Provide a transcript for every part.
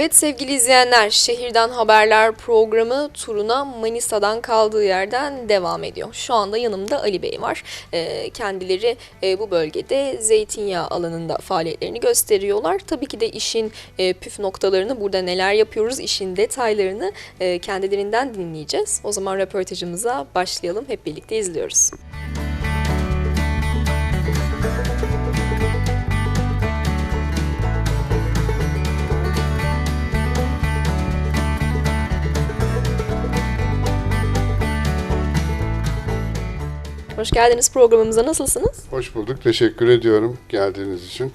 Evet sevgili izleyenler, Şehirden Haberler programı turuna Manisa'dan kaldığı yerden devam ediyor. Şu anda yanımda Ali Bey var. Ee, kendileri e, bu bölgede zeytinyağı alanında faaliyetlerini gösteriyorlar. Tabii ki de işin e, püf noktalarını, burada neler yapıyoruz, işin detaylarını e, kendilerinden dinleyeceğiz. O zaman röportajımıza başlayalım. Hep birlikte izliyoruz. Hoş geldiniz programımıza. Nasılsınız? Hoş bulduk. Teşekkür ediyorum geldiğiniz için.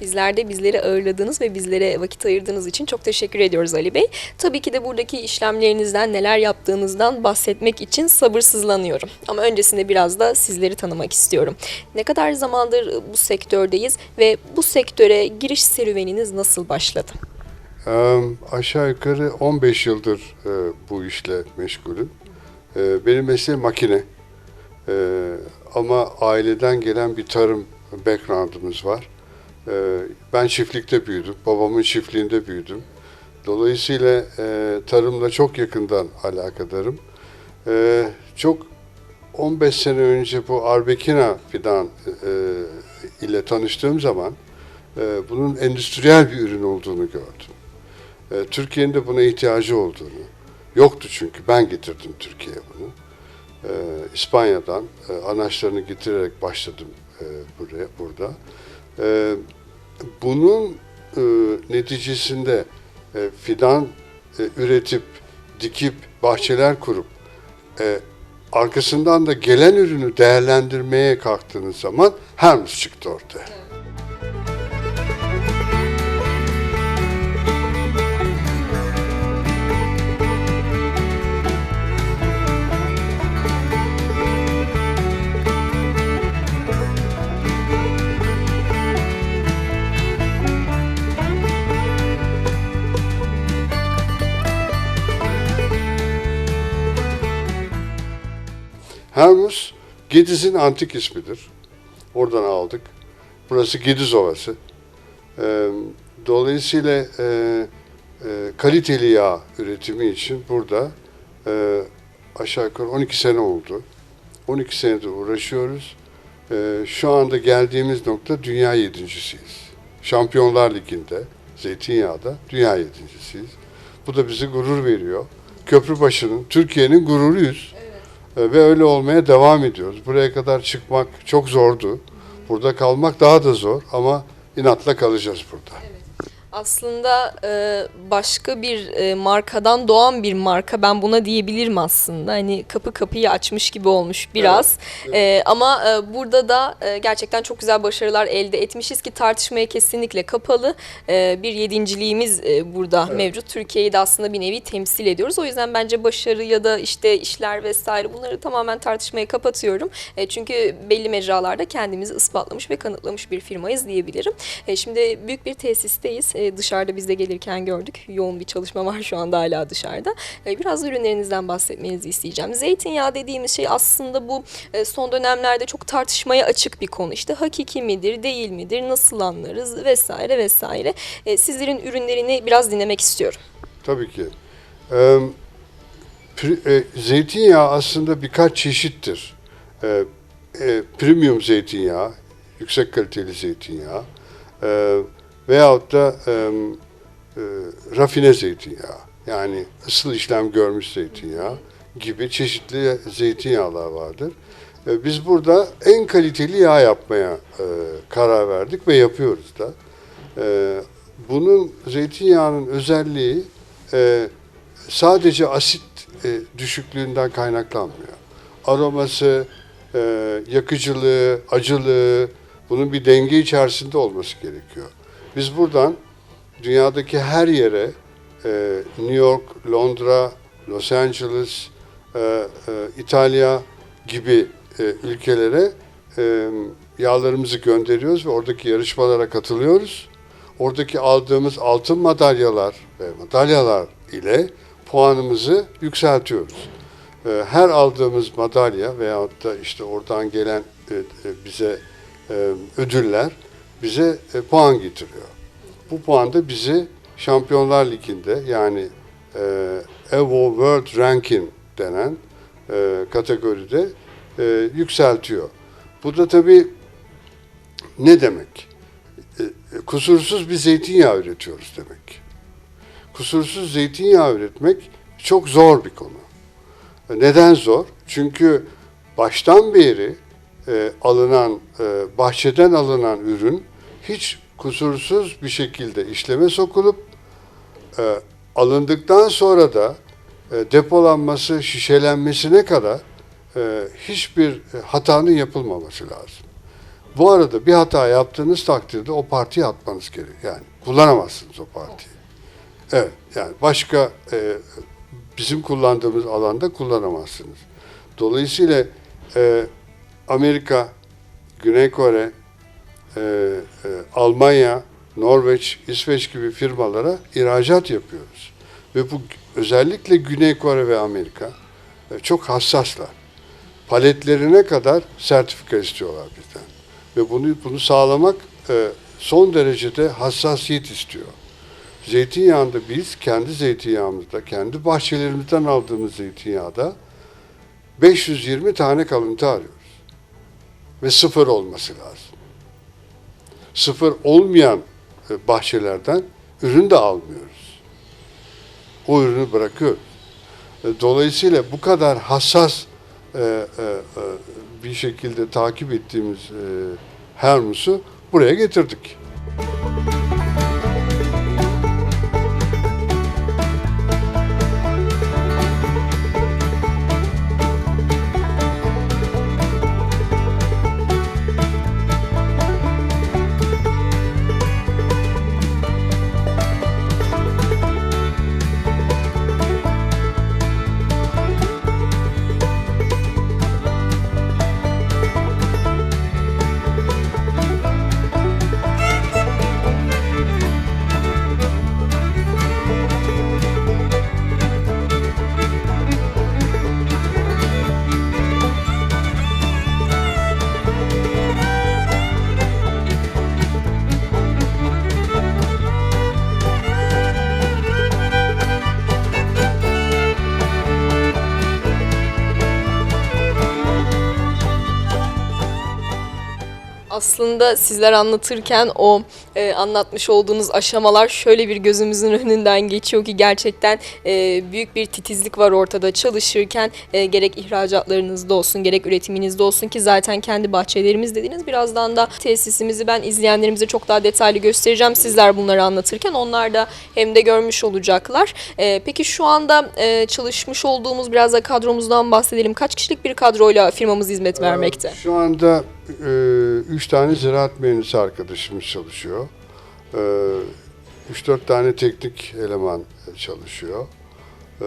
Bizler de bizleri ağırladığınız ve bizlere vakit ayırdığınız için çok teşekkür ediyoruz Ali Bey. Tabii ki de buradaki işlemlerinizden, neler yaptığınızdan bahsetmek için sabırsızlanıyorum. Ama öncesinde biraz da sizleri tanımak istiyorum. Ne kadar zamandır bu sektördeyiz ve bu sektöre giriş serüveniniz nasıl başladı? Ee, aşağı yukarı 15 yıldır e, bu işle meşgulüm. Ee, benim mesleğim makine. Ee, ama aileden gelen bir tarım background'ımız var. Ee, ben çiftlikte büyüdüm. Babamın çiftliğinde büyüdüm. Dolayısıyla e, tarımla çok yakından alakadarım. Ee, çok 15 sene önce bu Arbekina fidan e, ile tanıştığım zaman e, bunun endüstriyel bir ürün olduğunu gördüm. E, Türkiye'nin de buna ihtiyacı olduğunu, yoktu çünkü ben getirdim Türkiye'ye bunu. E, İspanya'dan e, anaçlarını getirerek başladım e, buraya burada. E, bunun e, neticesinde e, fidan e, üretip, dikip, bahçeler kurup e, arkasından da gelen ürünü değerlendirmeye kalktığınız zaman Hermes çıktı ortaya. Hermus, Gediz'in antik ismidir. Oradan aldık. Burası Gediz Ovası. Ee, dolayısıyla e, e, kaliteli yağ üretimi için burada e, aşağı yukarı 12 sene oldu. 12 senedir uğraşıyoruz. Ee, şu anda geldiğimiz nokta dünya yedincisiyiz. Şampiyonlar Ligi'nde, zeytinyağda dünya yedincisiyiz. Bu da bizi gurur veriyor. Köprübaşı'nın, Türkiye'nin gururuyuz. E, Ve öyle olmaya devam ediyoruz. Buraya kadar çıkmak çok zordu. Burada kalmak daha da zor ama inatla kalacağız burada. Aslında e, başka bir e, markadan doğan bir marka ben buna diyebilirim aslında. Hani kapı kapıyı açmış gibi olmuş biraz. E, ama e, burada da e, gerçekten çok güzel başarılar elde etmişiz ki tartışmaya kesinlikle kapalı. E, bir yedinciliğimiz e, burada mevcut. Türkiye'yi de aslında bir nevi temsil ediyoruz. O yüzden bence başarı ya da işte işler vesaire bunları tamamen tartışmaya kapatıyorum. E, çünkü belli mecralarda kendimizi ispatlamış ve kanıtlamış bir firmayız diyebilirim. E, şimdi büyük bir tesisteyiz. E, dışarıda biz de gelirken gördük. Yoğun bir çalışma var şu anda hala dışarıda. E, biraz ürünlerinizden bahsetmenizi isteyeceğim. Zeytinyağı dediğimiz şey aslında bu e, son dönemlerde çok tartışmaya açık bir konu. İşte hakiki midir, değil midir, nasıl anlarız vesaire vesaire. E, sizlerin ürünlerini biraz dinlemek istiyorum. Tabii ki. E, zeytinyağı aslında birkaç çeşittir. E, premium zeytinyağı, yüksek kaliteli zeytinyağı e, veyahut da e, rafine zeytinyağı. Yani ısıl işlem görmüş zeytinyağı gibi çeşitli zeytinyağlar vardır. E, biz burada en kaliteli yağ yapmaya e, karar verdik ve yapıyoruz da. E, bunun zeytinyağının özelliği e, sadece asit e, düşüklüğünden kaynaklanmıyor. Aroması, e, yakıcılığı, acılığı bunun bir denge içerisinde olması gerekiyor. Biz buradan dünyadaki her yere e, New York, Londra, Los Angeles, e, e, İtalya gibi e, ülkelere e, yağlarımızı gönderiyoruz ve oradaki yarışmalara katılıyoruz. Oradaki aldığımız altın madalyalar ve madalyalar ile puanımızı yükseltiyoruz. E, Her aldığımız madalya veyahut da işte oradan gelen e, e, bize e, ödüller bize e, puan getiriyor. Bu puan da bizi Şampiyonlar Ligi'nde yani e, Evo World Ranking denen e, kategoride e, yükseltiyor. Bu da tabii ne demek? E, e, kusursuz bir zeytinyağı üretiyoruz demek. Kusursuz zeytinyağı üretmek çok zor bir konu. E, Neden zor? Çünkü baştan beri e, alınan, e, bahçeden alınan ürün hiç kusursuz bir şekilde işleme sokulup e, alındıktan sonra da e, depolanması, şişelenmesine kadar e, hiçbir e, hatanın yapılmaması lazım. Bu arada bir hata yaptığınız takdirde o partiyi atmanız gerekiyor. Yani kullanamazsınız o partiyi. Evet, yani başka e, bizim kullandığımız alanda kullanamazsınız. Dolayısıyla e, Amerika, Güney Kore, e, e, Almanya, Norveç, İsveç gibi firmalara ihracat yapıyoruz. Ve bu özellikle Güney Kore ve Amerika e, çok hassaslar. Paletlerine kadar sertifika istiyorlar bizden. Ve bunu bunu sağlamak e, son derecede hassasiyet istiyor. Zeytinyağında biz kendi zeytinyağımızda, kendi bahçelerimizden aldığımız zeytinyağda 520 tane kalıntı arıyoruz. Ve sıfır olması lazım. Sıfır olmayan e, bahçelerden ürün de almıyoruz. O ürünü bırakıyoruz. E, Dolayısıyla bu kadar hassas e, bir şekilde takip ettiğimiz Hermus'u buraya getirdik. Aslında sizler anlatırken o e, anlatmış olduğunuz aşamalar şöyle bir gözümüzün önünden geçiyor ki gerçekten e, büyük bir titizlik var ortada çalışırken e, gerek ihracatlarınızda olsun gerek üretiminizde olsun ki zaten kendi bahçelerimiz dediniz. Birazdan da tesisimizi ben izleyenlerimize çok daha detaylı göstereceğim sizler bunları anlatırken onlar da hem de görmüş olacaklar. E, peki şu anda e, çalışmış olduğumuz biraz da kadromuzdan bahsedelim. Kaç kişilik bir kadroyla firmamız hizmet vermekte? Ee, Şu anda üç tane ziraat mühendisi arkadaşımız çalışıyor. E, üç dört tane teknik eleman çalışıyor. E,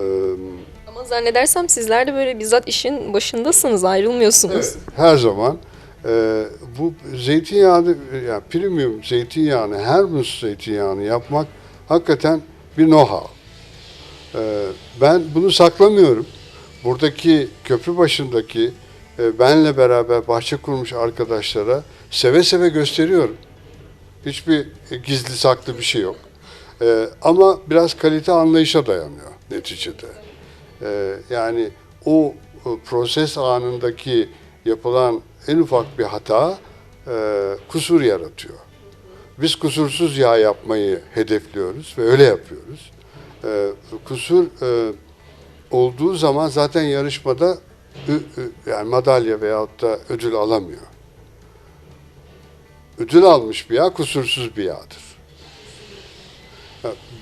Ama zannedersem sizler de böyle bizzat işin başındasınız, ayrılmıyorsunuz. Evet, her zaman e, bu zeytinyağını, yani premium zeytinyağını, Hermes zeytinyağını yapmak hakikaten bir know-how. E, ben bunu saklamıyorum. Buradaki köprü başındaki benle beraber bahçe kurmuş arkadaşlara seve seve gösteriyorum. Hiçbir gizli saklı bir şey yok. E, ama biraz kalite anlayışa dayanıyor neticede. E, yani o, proses anındaki yapılan en ufak bir hata e, kusur yaratıyor. Biz kusursuz yağ yapmayı hedefliyoruz ve öyle yapıyoruz. Kusur e, olduğu zaman zaten yarışmada yani madalya veyahut da ödül alamıyor. Ödül almış bir yağ kusursuz bir yağdır.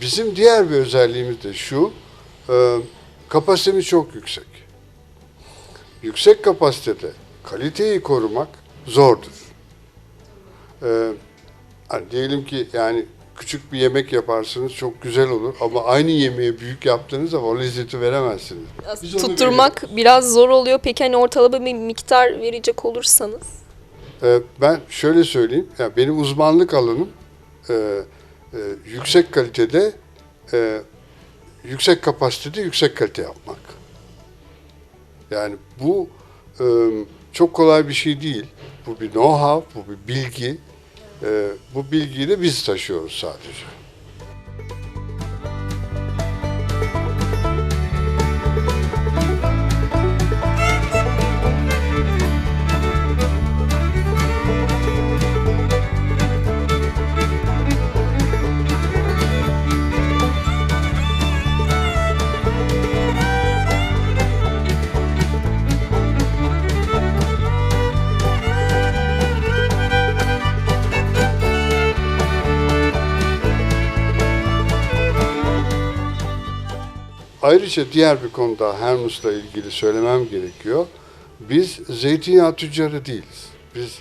Bizim diğer bir özelliğimiz de şu, e, kapasitemiz çok yüksek. Yüksek kapasitede kaliteyi korumak zordur. E, hani diyelim ki yani küçük bir yemek yaparsınız çok güzel olur ama aynı yemeği büyük yaptığınız zaman o lezzeti veremezsiniz. Biz onu Tutturmak biraz zor oluyor. Peki hani ortalama bir miktar verecek olursanız? Ee, Ben şöyle söyleyeyim, ya benim uzmanlık alanım e, e, yüksek kalitede, e, yüksek kapasitede yüksek kalite yapmak. Yani bu e, çok kolay bir şey değil. Bu bir know-how, bu bir bilgi. E, bu bilgiyi de biz taşıyoruz sadece. Ayrıca diğer bir konuda Hermus'la ilgili söylemem gerekiyor. Biz zeytinyağı tüccarı değiliz. Biz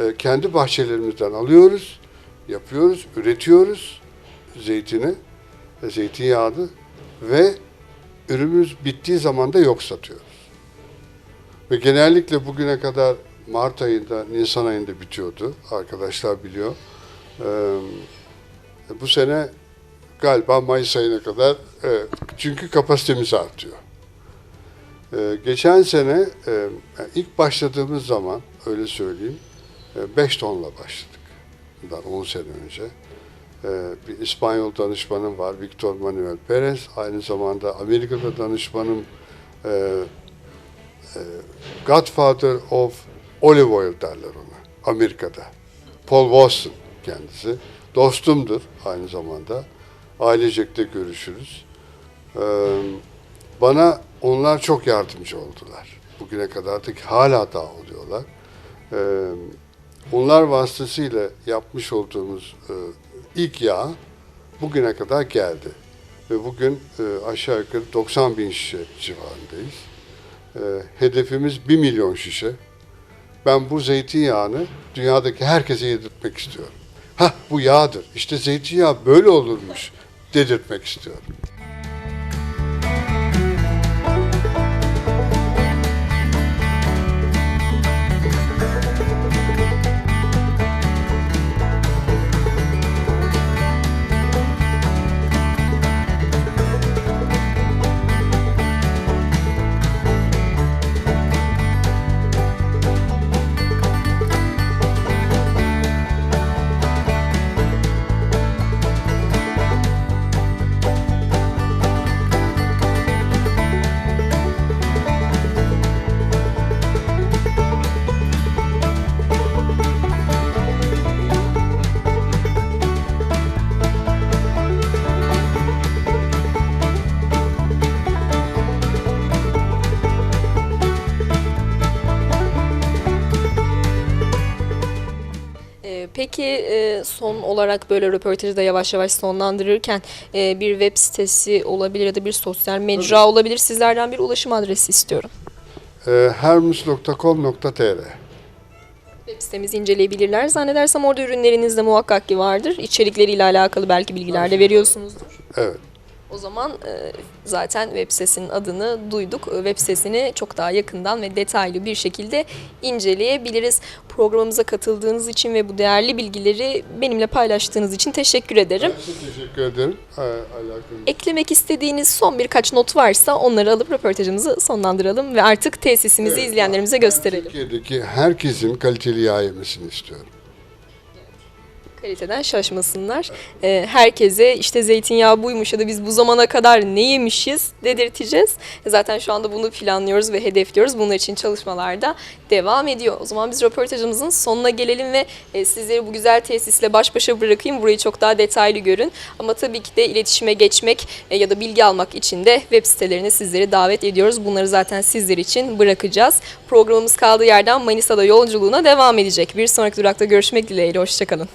e, kendi bahçelerimizden alıyoruz, yapıyoruz, üretiyoruz zeytini, e, zeytinyağını ve ürünümüz bittiği zaman da yok satıyoruz. Ve genellikle bugüne kadar Mart ayında, Nisan ayında bitiyordu. Arkadaşlar biliyor. Ee, bu sene galiba Mayıs ayına kadar e, çünkü kapasitemiz artıyor. Ee, geçen sene e, ilk başladığımız zaman öyle söyleyeyim 5 tonla başladık. Bundan 10 sene önce. Ee, bir İspanyol danışmanım var Victor Manuel Perez. Aynı zamanda Amerika'da danışmanım e, e, Godfather of Olive Oil derler ona Amerika'da. Paul Watson kendisi. Dostumdur aynı zamanda. Ailecek de görüşürüz. Ee, bana onlar çok yardımcı oldular. Bugüne kadar da hala da oluyorlar. Ee, onlar vasıtasıyla yapmış olduğumuz e, ilk yağ bugüne kadar geldi. Ve bugün e, aşağı yukarı 90 bin şişe civarındayız. E, hedefimiz 1 milyon şişe. Ben bu zeytinyağını dünyadaki herkese yedirtmek istiyorum. Hah bu yağdır. İşte zeytinyağı böyle olurmuş dedirtmek istiyorum. Peki e, son olarak böyle röportajı da yavaş yavaş sonlandırırken e, bir web sitesi olabilir ya da bir sosyal mecra olabilir. Sizlerden bir ulaşım adresi istiyorum. E, hermus.com.tr Web sitemizi inceleyebilirler. Zannedersem orada ürünleriniz de muhakkak ki vardır. İçerikleriyle alakalı belki bilgiler de veriyorsunuzdur. Evet. O zaman e, zaten web sitesinin adını duyduk. E, Web sitesini çok daha yakından ve detaylı bir şekilde inceleyebiliriz. Programımıza katıldığınız için ve bu değerli bilgileri benimle paylaştığınız için teşekkür ederim. Ben teşekkür ederim. E, alakalı. Eklemek istediğiniz son birkaç not varsa onları alıp röportajımızı sonlandıralım ve artık tesisimizi Evet, izleyenlerimize gösterelim. Türkiye'deki herkesin kaliteli yağ yemesini istiyorum. Kaliteden şaşmasınlar. Ee, herkese işte zeytinyağı buymuş ya da biz bu zamana kadar ne yemişiz dedirteceğiz. Zaten şu anda bunu planlıyoruz ve hedefliyoruz. Bunun için çalışmalar da devam ediyor. O zaman biz röportajımızın sonuna gelelim ve e, sizleri bu güzel tesisle baş başa bırakayım. Burayı çok daha detaylı görün. Ama tabii ki de iletişime geçmek e, ya da bilgi almak için de web sitelerine sizleri davet ediyoruz. Bunları zaten sizler için bırakacağız. Programımız kaldığı yerden Manisa'da yolculuğuna devam edecek. Bir sonraki durakta görüşmek dileğiyle. Hoşçakalın.